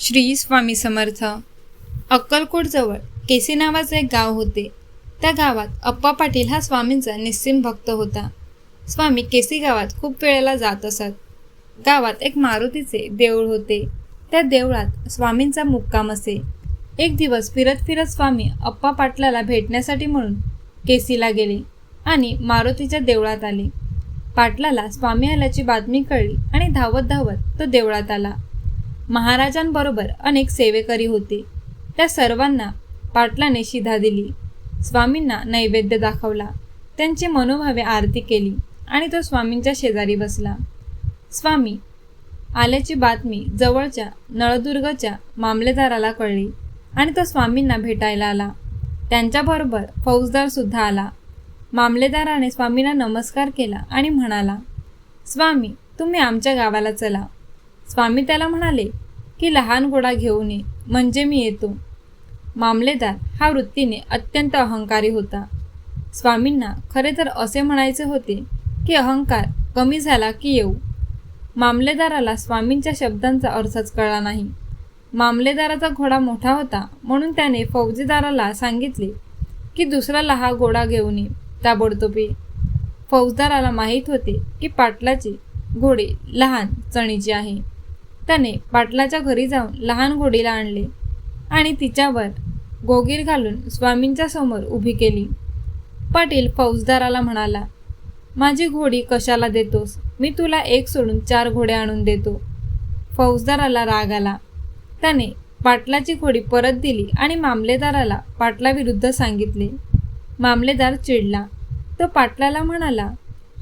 श्री स्वामी समर्थ. अक्कलकोटजवळ केसी नावाचे एक गाव होते. त्या गावात अप्पा पाटील हा स्वामींचा निस्सिम भक्त होता. स्वामी केसी गावात खूप वेळेला जात असत. गावात एक मारुतीचे देऊळ होते. त्या देवळात स्वामींचा मुक्काम असे. एक दिवस फिरत फिरत स्वामी अप्पा पाटलाला भेटण्यासाठी म्हणून केसीला गेले आणि मारुतीच्या देवळात आले. पाटलाला स्वामी आल्याची बातमी कळली आणि धावत धावत तो देवळात आला. महाराजांबरोबर अनेक सेवेकरी होते. त्या सर्वांना पाटलाने शिधा दिली. स्वामींना नैवेद्य दाखवला. त्यांची मनोभावे आरती केली आणि तो स्वामींच्या शेजारी बसला. स्वामी आल्याची बातमी जवळच्या नळदुर्गच्या मामलेदाराला कळली आणि तो स्वामींना भेटायला आला. त्यांच्याबरोबर फौजदारसुद्धा आला. मामलेदाराने स्वामींना नमस्कार केला आणि म्हणाला स्वामी तुम्ही आमच्या गावाला चला. स्वामी त्याला म्हणाले की लहान घोडा घेऊन ये म्हणजे मी येतो. मामलेदार हा वृत्तीने अत्यंत अहंकारी होता. स्वामींना खरे तर असे म्हणायचे होते की अहंकार कमी झाला की येऊ. मामलेदाराला स्वामींच्या शब्दांचा अर्थच कळला नाही. मामलेदाराचा घोडा मोठा होता म्हणून त्याने फौजीदाराला सांगितले की दुसरा लहा घोडा घेऊन ये ताबडतोबी फौजदाराला माहीत होते की पाटलाचे घोडे लहान चणीचे आहे. त्याने पाटलाच्या घरी जाऊन लहान घोडीला आणले आणि तिच्यावर गोगीर घालून स्वामींच्या समोर उभी केली. पाटील फौजदाराला म्हणाला माझी घोडी कशाला देतोस? मी तुला एक सोडून चार घोडे आणून देतो. फौजदाराला राग आला. त्याने पाटलाची घोडी परत दिली आणि मामलेदाराला पाटलाविरुद्ध सांगितले. मामलेदार चिडला. तो पाटलाला म्हणाला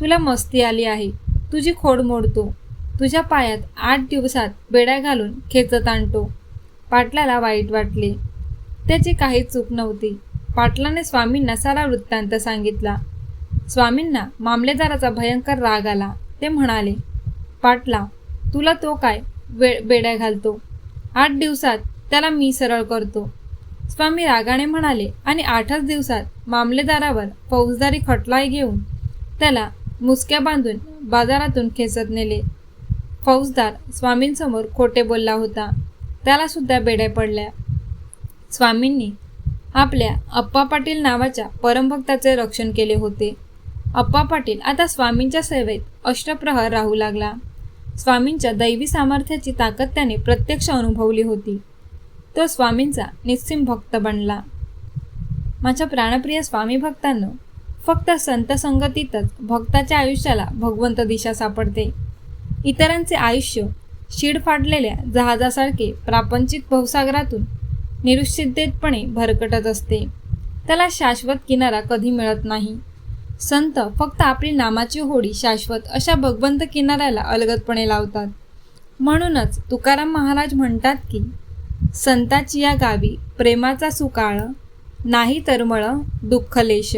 तुला मस्ती आली आहे. तुझी खोड मोडतो. तुझ्या पायात आठ दिवसात बेड्या घालून खेचत आणतो. पाटलाला वाईट वाटले. त्याची काही चूक नव्हती. पाटलाने स्वामींना सारा वृत्तांत सांगितला. स्वामींना मामलेदाराचा भयंकर राग आला. ते म्हणाले पाटला तुला तो काय वे बेड्या घालतो? आठ दिवसात त्याला मी सरळ करतो. स्वामी रागाने म्हणाले आणि आठच दिवसात मामलेदारावर फौजदारी खटलाई घेऊन त्याला मुसक्या बांधून बाजारातून खेचत नेले. फौजदार स्वामींसमोर खोटे बोलला होता. त्याला सुद्धा बेड्या पडल्या. स्वामींनी आपल्या अप्पा पाटील नावाच्या परमभक्ताचे रक्षण केले होते. अप्पा पाटील आता स्वामींच्या सेवेत अष्टप्रहर राहू लागला. स्वामींच्या दैवी सामर्थ्याची ताकद त्याने प्रत्यक्ष अनुभवली होती. तो स्वामींचा निस्सिम भक्त बनला. माझ्या प्राणप्रिय स्वामी भक्तांनो फक्त संत संगतीतच भक्ताच्या आयुष्याला भगवंत दिशा सापडते. इतरांचे आयुष्य शीड फाडलेल्या जहाजासारखे प्रापंचिक भवसागरातून निरुच्छिद्धेतपणे भरकटत असते. त्याला शाश्वत किनारा कधी मिळत नाही. संत फक्त आपली नामाची होडी शाश्वत अशा भगवंत किनाऱ्याला अलगदपणे लावतात. म्हणूनच तुकाराम महाराज म्हणतात की संताची या गावी प्रेमाचा सुकाळ नाही तरमळ दुःखलेश.